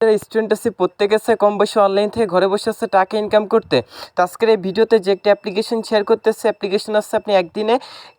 Student আছে, প্রত্যেকে আছে, কম বয়সে অনলাইন থেকে ঘরে বসে আছে, টাকা ইনকাম করতে। তো আজকের এই ভিডিওতে যে একটা অ্যাপ্লিকেশন শেয়ার করতে করতেছে অ্যাপ্লিকেশন আছে আপনি একদিনে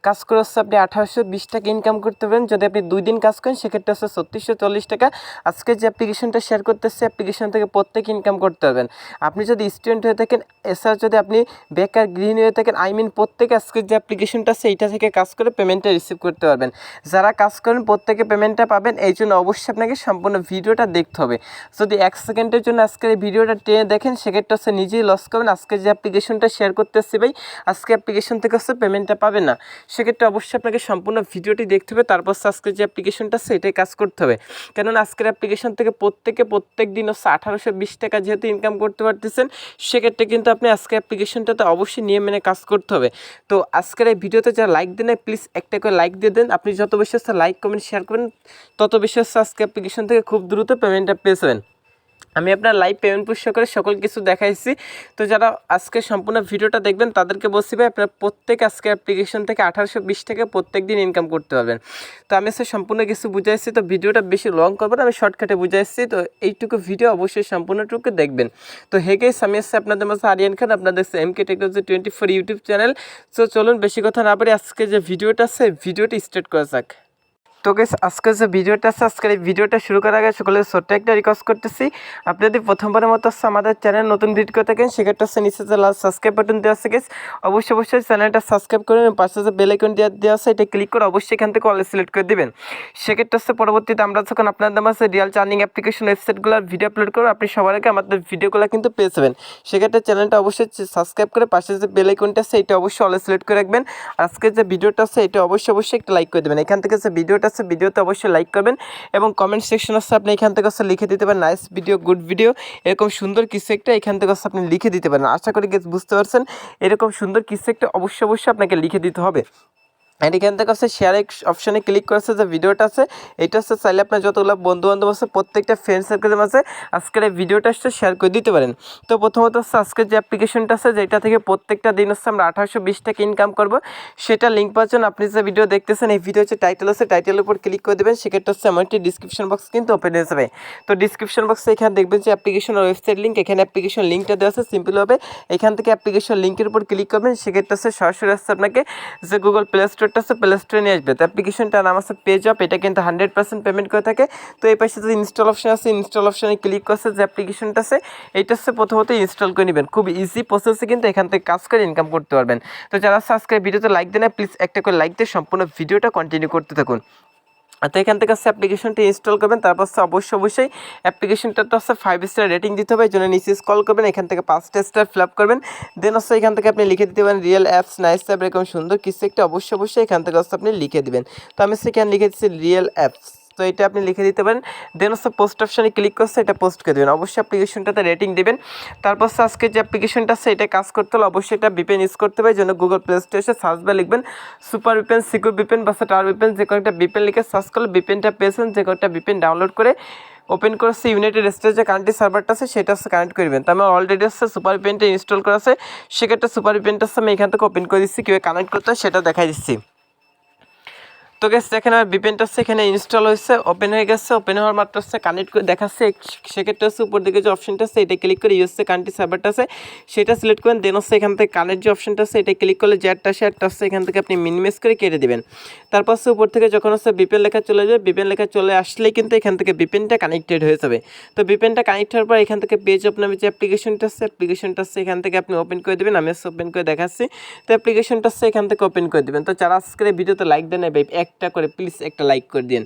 কাজ করে হচ্ছে আপনি আঠারোশো বিশ টাকা ইনকাম করতে পারেন। যদি আপনি দুই দিন কাজ করেন, সেক্ষেত্রে হচ্ছে ছত্রিশশো চল্লিশ টাকা। আজকে যে অ্যাপ্লিকেশনটা শেয়ার করতেছে অ্যাপ্লিকেশন থেকে প্রত্যেকে ইনকাম করতে পারবেন। আপনি যদি স্টুডেন্ট হয়ে থাকেন, এছাড়া যদি আপনি বেকার, গৃহিণী হয়ে থাকেন আই মিন প্রত্যেকে আজকের যে অ্যাপ্লিকেশনটা আছে, এইটা থেকে কাজ করে পেমেন্টটা রিসিভ করতে পারবেন। যারা কাজ করেন, প্রত্যেকে পেমেন্টটা পাবেন। এই জন্য অবশ্যই আপনাকে সম্পূর্ণ ভিডিওটা দেখতে হবে। যদি এক সেকেন্ডের জন্য আজকের ভিডিওটা টেনে দেখেন, সেক্ষেত্রে হচ্ছে নিজেই লস করবেন। আজকে যে অ্যাপ্লিকেশনটা শেয়ার করতে আসছি ভাই, আজকে অ্যাপ্লিকেশন থেকে হচ্ছে পেমেন্টটা পাবে না। সেক্ষেত্রে অবশ্যই আপনাকে সম্পূর্ণ ভিডিওটি দেখতে হবে, তারপর আজকে যে অ্যাপ্লিকেশনটা আছে, এটাই কাজ করতে হবে। কেননা আজকের অ্যাপ্লিকেশন থেকে প্রত্যেকে, প্রত্যেক দিন হচ্ছে আঠারোশো বিশ টাকা যেহেতু ইনকাম করতে পারতেছেন, সেক্ষেত্রে কিন্তু আপনি আজকে অ্যাপ্লিকেশনটাতে অবশ্যই নিয়ে মেনে কাজ করতে হবে। তো আজকের এই ভিডিওতে যারা লাইক দেন প্লিজ একটা করে লাইক দিয়ে দেন। আপনি যত বেশি হচ্ছে লাইক কমেন্ট শেয়ার করবেন, তত বেশি হচ্ছে আজকে অ্যাপ্লিকেশন থেকে খুব দ্রুত পেমেন্টটা পেয়ে যাবেন। আমি আপনার লাইভ পেমেন্ট পুষ্ট করে সকল কিছু দেখাইছি। তো যারা আজকে সম্পূর্ণ ভিডিওটা দেখবেন, তাদেরকে বলছি ভাই, আপনার প্রত্যেক আজকে অ্যাপ্লিকেশন থেকে আঠারোশো বিশ টাকা প্রত্যেক দিন ইনকাম করতে পারবেন। তো আমি সে সম্পূর্ণ কিছু বুঝাইছি, তো ভিডিওটা বেশি লং করব না, আমি শর্টকাটে বুঝাইছি। তো এইটুকু ভিডিও অবশ্যই সম্পূর্ণটুকু দেখবেন। তো হেগে আমি এসে আপনাদের মাঝে আরিয়ান খান, আপনাদের M K technology twenty four YouTube channel তো চলুন, বেশি কথা না পারি আজকে যে ভিডিওটা আছে ভিডিওটা স্টার্ট করা যাক। তো গেস আজকে যে ভিডিওটা আছে, আজকের এই ভিডিওটা শুরু করার আগে সকলের ছোট্ট একটা রিকোয়েস্ট করতেছি। আপনি যদি প্রথমবারের মতো হচ্ছে আমাদের চ্যানেল নতুন ভিডিও থাকেন, সেক্ষেত্রে হচ্ছে নিচে যে লাল সাবস্ক্রাইব বাটন দেওয়া আছে গেস অবশ্যই অবশ্যই চ্যানেলটা সাবস্ক্রাইব করে এবং পাশে যে বেল আইকন দেওয়া দেওয়া আছে, এটা ক্লিক করে অবশ্যই এখান থেকে অল সিলেক্ট করে দিবেন। সেক্ষেত্রে হচ্ছে পরবর্তীতে আমরা যখন আপনাদের মাঝে রিয়াল চার্নিং অ্যাপ্লিকেশন ওয়েবসাইটগুলোর ভিডিও আপলোড করব, আপনি সবার আগে আমাদের ভিডিওগুলো কিন্তু পেয়ে যাবেন। সেক্ষেত্রে চ্যানেলটা অবশ্যই সাবস্ক্রাইব করে পাশে যে বেল আইকনটা আছে, এটা অবশ্যই অল সিলেক্ট করে রাখবেন। আজকে যে ভিডিওটা আছে, এটা অবশ্যই অবশ্যই একটা লাইক করে দেবেন। এখান থেকে যে ভিডিওটা আছে, ভিডিওতে অবশ্যই লাইক করবেন এবং কমেন্ট সেকশন আছে, আপনি এখান থেকে হচ্ছে লিখে দিতে পারেন নাইস ভিডিও গুড ভিডিও এরকম সুন্দর কিছু একটা এখান থেকে হচ্ছে আপনি লিখে দিতে পারেন। আশা করি বুঝতে পারছেন, এরকম সুন্দর কিছু একটা অবশ্যই অবশ্যই আপনাকে লিখে দিতে হবে। অ্যান্ড এখান থেকে হচ্ছে শেয়ার অপশানে ক্লিক করেছে যে ভিডিওটা আছে, এটা হচ্ছে চাইলে আপনার যতগুলো বন্ধু বান্ধব আছে, প্রত্যেকটা ফ্রেন্ড সার্কেলের মাঝে আজকের এই ভিডিওটা হচ্ছে শেয়ার করে দিতে পারেন। তো প্রথমত হচ্ছে আজকের যে অ্যাপ্লিকেশনটা আছে, যেটা থেকে প্রত্যেকটা দিন হচ্ছে আমরা আঠারোশো বিশ টাকা ইনকাম করব, সেটা লিঙ্ক জন্য আপনি যে ভিডিও দেখতেছেন, এই ভিডিও হচ্ছে টাইটেল আছে টাইটেলের উপর ক্লিক করে দেবেন, সেক্ষেত্রে হচ্ছে আমার একটি ডিসক্রিপশন বক্স কিন্তু ওপেন হয়ে যাবে। তো ডিসক্রিপশন বক্সে এখানে দেখবেন যে অ্যাপ্লিকেশন আর ওয়েবসাইট লিঙ্ক এখানে অ্যাপ্লিকেশন লিঙ্কটা দেওয়া আছে সিম্পল হবে এখান থেকে অ্যাপ্লিকেশন লিঙ্কের উপর ক্লিক করবেন, সেক্ষেত্রে হচ্ছে সরাসরি আসছে আপনাকে যে গুগল প্লে স্টোরটা আছে প্লে স্টোরে নিয়ে আসবে। তো অ্যাপ্লিকেশনটার নাম আছে পেজ অফ এটা কিন্তু হান্ড্রেড পার্সেন্ট পেমেন্ট করে থাকে। তো এই পাশে যে ইনস্টল অপশন আছে ইনস্টল অপশানে ক্লিক করছে, যে অ্যাপ্লিকেশনটা আছে, এটা হচ্ছে প্রথমত ইনস্টল করে নেবেন। খুব ইজি প্রসেসে কিন্তু এখান থেকে কাজ করে ইনকাম করতে পারবেন। তো যারা সাবস্ক্রাইব ভিডিওতে লাইক দেন প্লিজ একটা করে লাইক দিয়ে সম্পূর্ণ ভিডিওটা কন্টিনিউ করতে থাকুন। তো এখান থেকে হচ্ছে অ্যাপ্লিকেশনটি ইনস্টল করবেন, তারপর হচ্ছে অবশ্যই অবশ্যই অ্যাপ্লিকেশনটা তো হচ্ছে ফাইভ স্টার রেটিং দিতে হবে জন্য নিচে কল করবেন, এখান থেকে পাঁচটা স্টার ফিল আপ করবেন দেন হচ্ছে এখান থেকে আপনি লিখে দিতে পারেন রিয়েল অ্যাপস নাইস অ্যাপ এরকম সুন্দর কিছু একটা, অবশ্যই অবশ্যই এখান থেকে হচ্ছে আপনি লিখে দিবেন। তো আমি সেখানে লিখে দিচ্ছি রিয়েল অ্যাপস তো এটা আপনি লিখে দিতে পারেন। দেন হচ্ছে পোস্ট অপশানে ক্লিক করছে, এটা পোস্ট করে দেবেন। অবশ্যই অ্যাপ্লিকেশনটাতে রেটিং দেবেন। তারপর হচ্ছে আজকে যে অ্যাপ্লিকেশনটা আছে, এটা কাজ করতে হলে অবশ্যই এটা বিপেন ইউজ করতে হবে জন্য গুগল প্লে স্টোরে এসে সার্চ বা লিখবেন। সুপার বিপেন সিকিউর বিপেন বা টার বিপেন যে কোনো একটা বিপেন লিখে সার্চ করলে বিপেনটা পেয়েছেন, যে কোনো একটা বিপেন ডাউনলোড করে ওপেন করেছে ইউনাইটেড স্টেটে যে কান্ট্রি সার্ভারটা আছে, সেটা হচ্ছে কানেক্ট করবেন তো আমার অলরেডি হচ্ছে সুপার পেনটা ইনস্টল করা আছে। সেক্ষেত্রে সুপার পেনটা হচ্ছে আমি এখান থেকে ওপেন করে দিচ্ছি, কীভাবে কানেক্ট করতে হয় সেটা দেখাই দিচ্ছি। তো গেছে দেখেন আমার বিপেনটা হচ্ছে এখানে ইনস্টল হয়েছে ওপেন হয়ে গেছে ওপেন হওয়ার মাত্র হচ্ছে কানেক্ট করে দেখাচ্ছে। সেক্ষেত্রে হচ্ছে উপর দিকে যে অপশনটা আছে, এটা ক্লিক করে ইউএসএ কান্ট্রি সার্ভারটা আছে, সেটা সিলেক্ট করেন দেন হচ্ছে এখান থেকে কানেক্ট যে অপশনটা আছে, এটা ক্লিক করলে যে জ্যাটটা শেয়ারটা হচ্ছে এখান থেকে আপনি মিনিমাইজ করে কেটে দেবেন। তারপর হচ্ছে উপর থেকে যখন হচ্ছে বিপেন লেখা চলে যাবে বিপেন লেখা চলে আসলেই কিন্তু এখান থেকে বিপেনটা কানেক্টেড হয়ে যাবে। তো বিপেনটা কানেক্ট হওয়ার পর এখান থেকে পেজ আপনার যে অ্যাপ্লিকেশনটা আছে অ্যাপ্লিকেশনটা আছে এখান থেকে আপনি ওপেন করে দেবেন, আমি হচ্ছে ওপেন করে দেখাচ্ছি। তো অ্যাপ্লিকেশনটা আছে এখান থেকে ওপেন করে দেবেন। তো যারা আজকের ভিডিওতে লাইক দেন একটা করে প্লিজ একটা লাইক করে দিন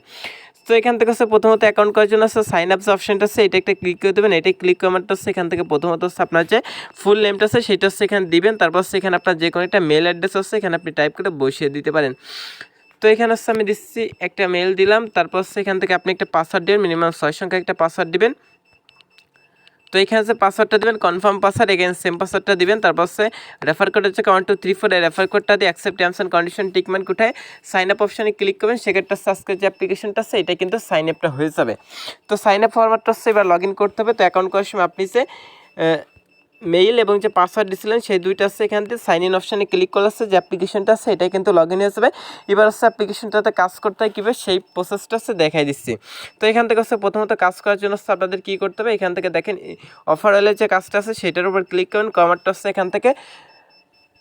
তো এখান থেকে হচ্ছে প্রথমত অ্যাকাউন্ট করার জন্য হচ্ছে সাইন আপস অপশনটা আছে, এটা একটা ক্লিক করে দেবেন এটা ক্লিক করারটা হচ্ছে এখান থেকে প্রথমত হচ্ছে আপনার যে ফুল নেমটা আছে, সেটা হচ্ছে এখানে দিবেন, তারপর সেখানে আপনার যে কোনো একটা মেল অ্যাড্রেস আছে, এখানে আপনি টাইপ করে বসিয়ে দিতে পারেন। তো এখানে হচ্ছে আমি দিচ্ছি একটা মেল দিলাম, তারপর এখান থেকে আপনি একটা পাসওয়ার্ড দেবেন মিনিমাম ছয় সংখ্যা একটা পাসওয়ার্ড দিবেন। তো এখানে যে পাসওয়ার্ডটা দেবেন কনফার্ম পাসওয়ার্ড এগেন সেম পাসওয়ার্ডটা দিবেন। তারপর হচ্ছে রেফার কোড হচ্ছে one two three four refer কোডটা দিয়ে অ্যাকসেপ্ট টার্মস অ্যান্ড কন্ডিশন টিকমেন্ট কোথায় সাইন আপ অপশানে ক্লিক করবেন। সেক্ষেত্রে সাবস্ক্রাইব যে অ্যাপ্লিকেশনটা আছে, এটা কিন্তু সাইন আপটা হয়ে যাবে। তো সাইন আপ ফরম্যাটটা হচ্ছে এবার লগ ইন করতে হবে। তো অ্যাকাউন্ট করার সময় আপনি যে মেইল এবং যে পাসওয়ার্ড দিয়েছিলেন সেই দুইটা আছে এখান থেকে সাইন ইন অপশানে ক্লিক করলে আছে যে অ্যাপ্লিকেশনটা আছে, এটাই কিন্তু লগ ইন হয়ে যাবে। এবার হচ্ছে অ্যাপ্লিকেশনটাতে কাজ করতে হয় কীভাবে? সেই প্রসেসটা আছে দেখাই দিচ্ছি। তো এখান থেকে হচ্ছে প্রথমত কাজ করার জন্য হচ্ছে আপনাদের কী করতে হবে? এখান থেকে দেখেন অফার এলে যে কাজটা আছে, সেটার উপর ক্লিক করবেন কমারটা হচ্ছে এখান থেকে,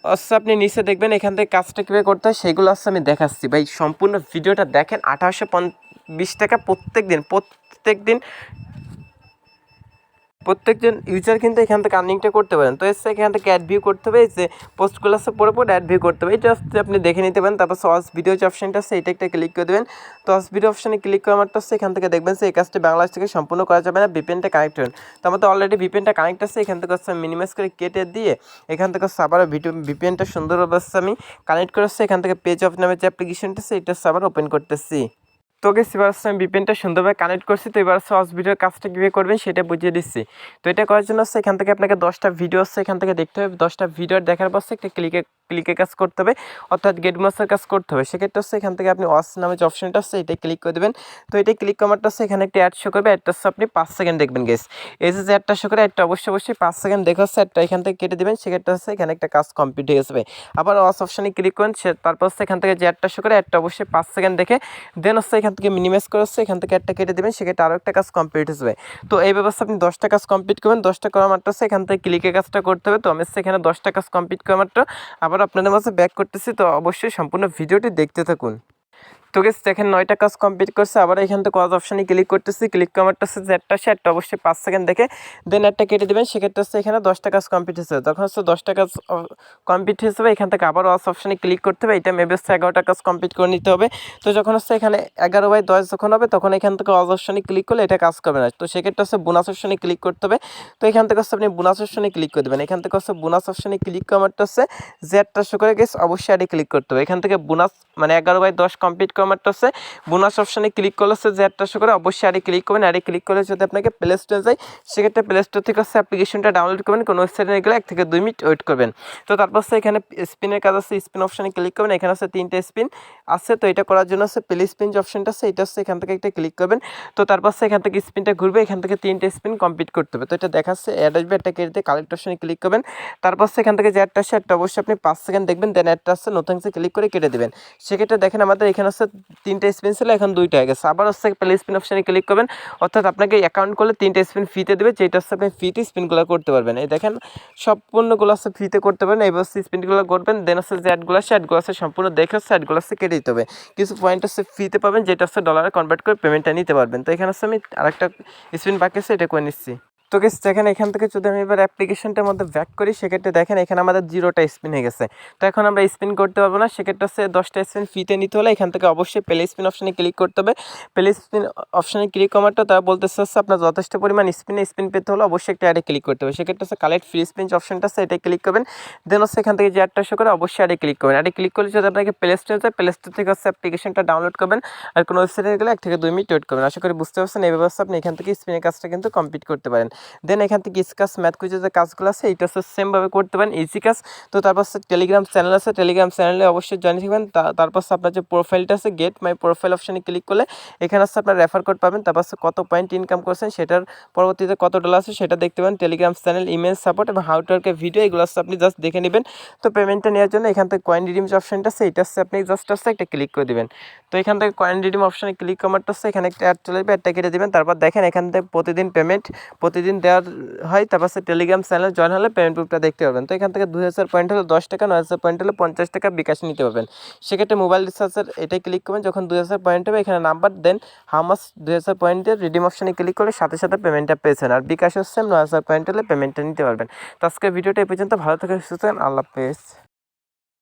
হচ্ছে আপনি নিচে দেখবেন, এখান থেকে কাজটা কীভাবে করতে হয়, সেগুলো হচ্ছে আমি দেখাচ্ছি। ভাই, সম্পূর্ণ ভিডিওটা দেখেন, আঠারোশো বিশ টাকা প্রত্যেক দিন প্রত্যেক দিন প্রত্যেকজন ইউজার কিন্তু এখান থেকে আর্নিংটা করতে পারেন। তো এসে এখান থেকে অ্যাড ভিউ করতে হবে, এই যে পোস্টগুলো আছে পরে পরে অ্যাড ভিউ করতে হবে। এটা আপনি দেখে নিতে পারেন, তারপর সস ভিডিও যে অপশনটা আছে এটা একটা ক্লিক করে দেবেন। তো সস ভিডিও অপশানে ক্লিক করার মাত্র হচ্ছে এখান থেকে দেখবেন যে এই কাজটা বাংলাদেশ থেকে সম্পূর্ণ করা যাবে না ভিপিএনটা কানেক্ট হবেন তো আমাদের অলরেডি ভিপিএনটা কানেক্ট আছে, এখান থেকে হচ্ছে মিনিমাইজ করে কেটে দিয়ে এখান থেকে হচ্ছে আবার ভিডিও ভিপিএনটা সুন্দরভাবে আমি কানেক্ট করে হচ্ছে এখান থেকে পেজ অফ নামের যে অ্যাপ্লিকেশনটা আছে এটা হচ্ছে আবার ওপেন করতেছি। তোকে এবার হচ্ছে আমি বিপেনটা সুন্দরভাবে কানেক্ট করছি। তো এবার হচ্ছে অস ভিডিওর কাজটা কীভাবে করবেন সেটা বুঝিয়ে দিচ্ছি। তো এটা করার জন্য হচ্ছে এখান থেকে আপনাকে দশটা ভিডিও হচ্ছে এখান থেকে দেখতে হবে। দশটা ভিডিও দেখার পর একটা ক্লিকে ক্লিকে কাজ করতে হবে। অর্থাৎ গেট মাসের কাজ করতে হবে। সেক্ষেত্রে হচ্ছে এখান থেকে আপনি ওয়াস নামে যে অপশনটা হচ্ছে এটাই ক্লিক করে দেবেন। তো এটাই ক্লিক করারটা হচ্ছে এখানে একটা অ্যাড শো করবে। অ্যাডটা হচ্ছে আপনি পাঁচ সেকেন্ড দেখবেন গেস এই যে অ্যাডটা শো করে অ্যাডটা অবশ্যই অবশ্যই পাঁচ সেকেন্ড দেখে হচ্ছে অ্যাডটা এখান থেকে কেটে দেবেন। সেক্ষেত্রে হচ্ছে এখানে একটা কাজ কমপ্লিট হয়ে যাবে। আবার ওয়াস অপশানে ক্লিক করেন। সে তারপর হচ্ছে এখান থেকে যে অ্যাডটা শো করে অ্যাডটা অবশ্যই পাঁচ সেকেন্ড দেখে। দেন হচ্ছে থেকে মিনিমাইজ করেছে এখান থেকে একটা কেটে দেবেন, সেক্ষেত্রে আরও একটা কাজ কমপ্লিট হয়ে তো এই ব্যবস্থা আপনি দশটা কাজ কমপ্লিট করবেন, দশটা করা মাত্র এখান থেকে ক্লিকে কাজটা করতে হবে। তো আমি সেখানে এখানে দশটা কাজ কমপ্লিট করা মাত্র আবার আপনাদের মাঝে ব্যাক করতেছি। তো অবশ্যই সম্পূর্ণ ভিডিওটি দেখতে থাকুন। তো গেস দেখেন নয়টা কাজ কমপ্লিট করছে, আবার এখান থেকে কাজ অপশানে ক্লিক করতেছি ক্লিক কমারটা হচ্ছে যে একটা অবশ্যই পাঁচ সেকেন্ড দেখে দেন একটা কেটে দেবেন, সেক্ষেত্রে হচ্ছে এখানে দশটা কাজ কমপ্লিট হয়েছে। তখন হচ্ছে দশটা কাজ কমপ্লিট হয়েছে, এখান থেকে আবার ওয়াস অপশানে ক্লিক করতে হবে, এটা মেবি হচ্ছে এগারোটা কাজ কমপ্লিট করে নিতে হবে। তো যখন হচ্ছে এখানে এগারো বাই দশ যখন হবে, তখন এখান থেকে ওয়াজ অপশানে ক্লিক করলে এটা কাজ করবে না। তো সেক্ষেত্রে হচ্ছে বোনাস অপশানে ক্লিক করতে হবে। তো এখান থেকে হচ্ছে আপনি বোনাস অপশানে ক্লিক করে দেবেন। এখান থেকে হচ্ছে বোনাস অপশানে ক্লিক কমারটা হচ্ছে একটা শো করে গেছে অবশ্যই আরে ক্লিক করতে হবে। এখান থেকে বোনাস মানে এগারো বাই দশ কমপ্লিট হচ্ছে বোনাস অপশানে ক্লিক করলে হচ্ছে যে অ্যাডটা শো করে অবশ্যই আরে ক্লিক করবেন। আরে ক্লিক করলে যদি আপনাকে প্লে স্টোরে যায়, সেক্ষেত্রে প্লে স্টোর থেকে হচ্ছে অ্যাপ্লিকেশনটা ডাউনলোড করবেন। কোনো ওয়েবসাইটে গেলে এক থেকে দুই মিনিট ওয়েট করবেন। তো তারপর হচ্ছে এখানে স্পিনের কাজ আছে। স্পিন অপশানে ক্লিক করবেন। এখানে হচ্ছে তিনটে স্পিন আছে। তো এটা করার জন্য হচ্ছে প্লে স্পিন যে অপশনটা আছে, এটা হচ্ছে এখান থেকে একটা ক্লিক করবেন। তো তারপর হচ্ছে এখান থেকে স্পিনটা ঘুরবে। এখান থেকে তিনটে স্পিন কমপ্লিট করতে হবে। তো এটা দেখাচ্ছে অ্যাড আসবে। একটা কেটে কালেক্ট অপশনে ক্লিক করবেন। তারপর এখান থেকে যে অ্যাডটা আসে একটা অবশ্যই আপনি পাঁচ সেকেন্ড দেখবেন। দেন অ্যাডটা আসছে নতুন ক্লিক করে কেটে দেবেন। সেক্ষেত্রে দেখেন আমাদের এখানে হচ্ছে তিনটে স্পিন ছিল, এখন দুইটা হয়ে গেছে। আবার হচ্ছে প্লে স্পিন অপশানে ক্লিক করবেন। অর্থাৎ আপনাকে অ্যাকাউন্ট করলে তিনটে স্পিন ফ্রিতে দেবে, যেটা হচ্ছে আপনি ফ্রিতে স্পিনগুলো করতে পারবেন। এই দেখেন, সম্পূর্ণগুলো হচ্ছে ফ্রিতে করতে পারবেন এই হচ্ছে স্পিনগুলো করবেন দেন হচ্ছে যে অ্যাডগুলো আছে অ্যাডগুলো আছে সম্পূর্ণ দেখে হচ্ছে অ্যাডগুলো হচ্ছে কেটে দিতে হবে। কিছু পয়েন্ট হচ্ছে ফ্রিতে পাবেন, যেটা হচ্ছে ডলারে কনভার্ট করে পেমেন্টটা নিতে পারবেন। তো এখানে হচ্ছে আমি আরেকটা স্পিন বাকি আছে, এটা করে নিচ্ছি। তো গেস দেখেন এখান থেকে যদি আমি এবার অ্যাপ্লিকেশনটার মধ্যে ব্যাক করি, সেক্ষেত্রে দেখেন এখানে আমাদের জিরোটা স্পিন হয়ে গেছে। তো এখন আমরা স্পিন করতে পারব না, সেক্ষেত্রে হচ্ছে দশটা স্পিন ফিতে নিতে হলে এখান থেকে অবশ্যই প্লে স্পিন অপশানে ক্লিক করতে হবে। প্লে স্পিন অপশানে ক্লিক করাটা তারা বলতেছে হচ্ছে আপনার যথেষ্ট পরিমাণ স্পিনে স্পিন পেতে হলে অবশ্যই একটা অ্যাডে ক্লিক করতে হবে। সেক্ষেত্রে হচ্ছে কালেক্ট ফ্রি স্পিন অপশনটা আছে, এটাই ক্লিক করবেন। দেন হচ্ছে এখান থেকে যে অ্যাডটা শো করে, অবশ্যই অ্যাডে ক্লিক করবেন। অ্যাডে ক্লিক করলে যদি আপনাকে প্লে স্টোরে যায় প্লে স্টোর থেকে হচ্ছে অ্যাপ্লিকেশনটা ডাউনলোড করবেন আর কোনো ওয়েবসাইটে গেলে এক থেকে দুই মিনিট ওয়েট করবেন। আশা করি বুঝতে পারছেন, এই ব্যবস্থা আপনি এখান থেকে স্পিনের কাজটা কিন্তু কমপ্লিট করতে পারেন। দেন এখান থেকে কাজ ম্যাথ কুইজে যে কাজগুলো আছে, এইটা হচ্ছে সেমভাবে করতে পারেন ইজি কাজ। তো তারপর হচ্ছে টেলিগ্রাম চ্যানেল আছে টেলিগ্রাম চ্যানেলে অবশ্যই জয়েন থাকবেন। তারপর হচ্ছে আপনার যে প্রোফাইলটা আছে গেট মাই প্রোফাইল অপশানে ক্লিক করলে এখানে হচ্ছে আপনার রেফার কোড পাবেন। তারপর হচ্ছে কত পয়েন্ট ইনকাম করছেন, সেটার পরবর্তীতে কত ডলার আছে, সেটা দেখতে পাবেন টেলিগ্রাম চ্যানেল ইমেল সাপোর্ট এবং হাউ টুয়ার্কের ভিডিও এগুলো হচ্ছে আপনি জাস্ট দেখে নেবেন। তো পেমেন্টটা নেওয়ার জন্য এখান থেকে কয়েন রিডিম যে অপশানটা আছে, এটা হচ্ছে আপনি জাস্ট হচ্ছে একটা ক্লিক করে দেবেন। তো এখান থেকে কয়েন রিডিম অপশানে ক্লিক করারটা হচ্ছে এখানে একটা অ্যাড চলে যাবে অ্যাডটা কেটে দেবেন। তারপর দেখেন এখান থেকে প্রতিদিন পেমেন্ট প্রতিদিন দেওয়ার হয়, তারপর টেলিগ্রাম চ্যানেল জয়েন হলে পেমেন্ট প্রুফটা দেখতে পাবেন। তো এখান থেকে দুই হাজার পয়েন্ট হলে দশ টাকা, নয় হাজার পয়েন্ট হলে পঞ্চাশ টাকা বিকাশ নিতে পারবেন। সেক্ষেত্রে মোবাইল রিচার্জের এটাই ক্লিক করবেন, যখন দুই হাজার পয়েন্ট হবে, এখানে নাম্বার দেন হামাস দুই হাজার পয়েন্টের রিডিম অপশানে ক্লিক করলে সাথে সাথে পেমেন্টটা পেয়েছেন। আর বিকাশ হচ্ছে নয় হাজার পয়েন্ট হলে পেমেন্টটা নিতে পারবেন। তো আজকের ভিডিওটা এই পর্যন্ত, ভালো থেকে সুস্থ আল্লাহ হাফেজ।